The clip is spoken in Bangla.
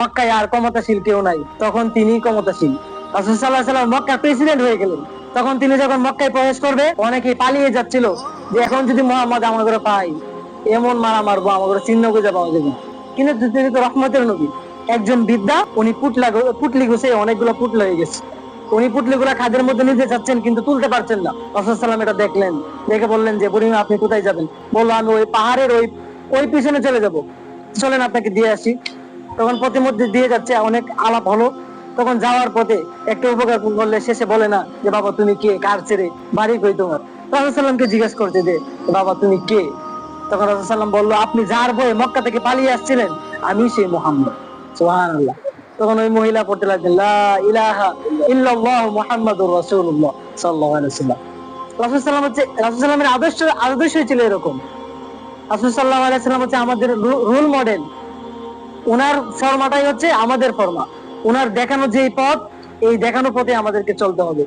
মক্কায় আর ক্ষমতাশীল কেউ নাই। তখন তিনি ক্ষমতাশীল। রাসূল আলাইহি সাল্লাম মক্কার প্রেসিডেন্ট হয়ে গেলেন। তখন তিনি যখন মক্কায় প্রবেশ করবে, অনেকেই পালিয়ে যাচ্ছিল যে, এখন যদি মোহাম্মদ আমাদের পাই, এমন মারা মারবো আমাদের চিহ্ন খুঁজে পাওয়া যাবে কিন্তু তিনি তো রহমতের নবী। একজন বিদ্যা, উনি পুটলা পুটলি গুছে, অনেকগুলো পুটলা হয়ে গেছে। উনি পুটলি গুলা খাদের মধ্যে নিতে চাচ্ছেন কিন্তু তুলতে পারছেন না। রসুল সাল্লাম এটা দেখলেন। দেখে বললেন যে বুড়িমা আপনি কোথায় যাবেন? বলল, আমি ওই পাহাড়ের ওই ওই পিছনে চলে যাব। চলেন, আপনাকে দিয়ে আসি। তখন প্রতিমধ্যে দিয়ে যাচ্ছে, অনেক আলাপ হলো। তখন যাওয়ার পথে একটা উপকার করলে শেষে বলে না, যে বাবা, তুমি কে? কার ছেড়ে বাড়ি কই তোমার? রাসুল সাল্লামকে জিজ্ঞেস করছে যে বাবা, তুমি কে? তখন রাসুল সাল্লাম বলল, আপনি যার বয়ে মক্কা থেকে পালিয়ে আসছিলেন, আমি সেই মোহাম্মদ। সুহান তখন ওই মহিলা পড়তে লাগলেন, লা ইলাহা ইল্লাল্লাহু মুহাম্মাদুর রাসূলুল্লাহ সাল্লাল্লাহু আলাইহি হচ্ছে আদর্শ, আদর্শই ছিল এরকম। রাসূল সাল্লাল্লাহু আলাইহি সাল্লাম হচ্ছে আমাদের রোল মডেল ওনার ফর্মাটাই হচ্ছে আমাদের ফর্মা। ওনার দেখানো যে পথ, এই দেখানো পথে আমাদেরকে চলতে হবে।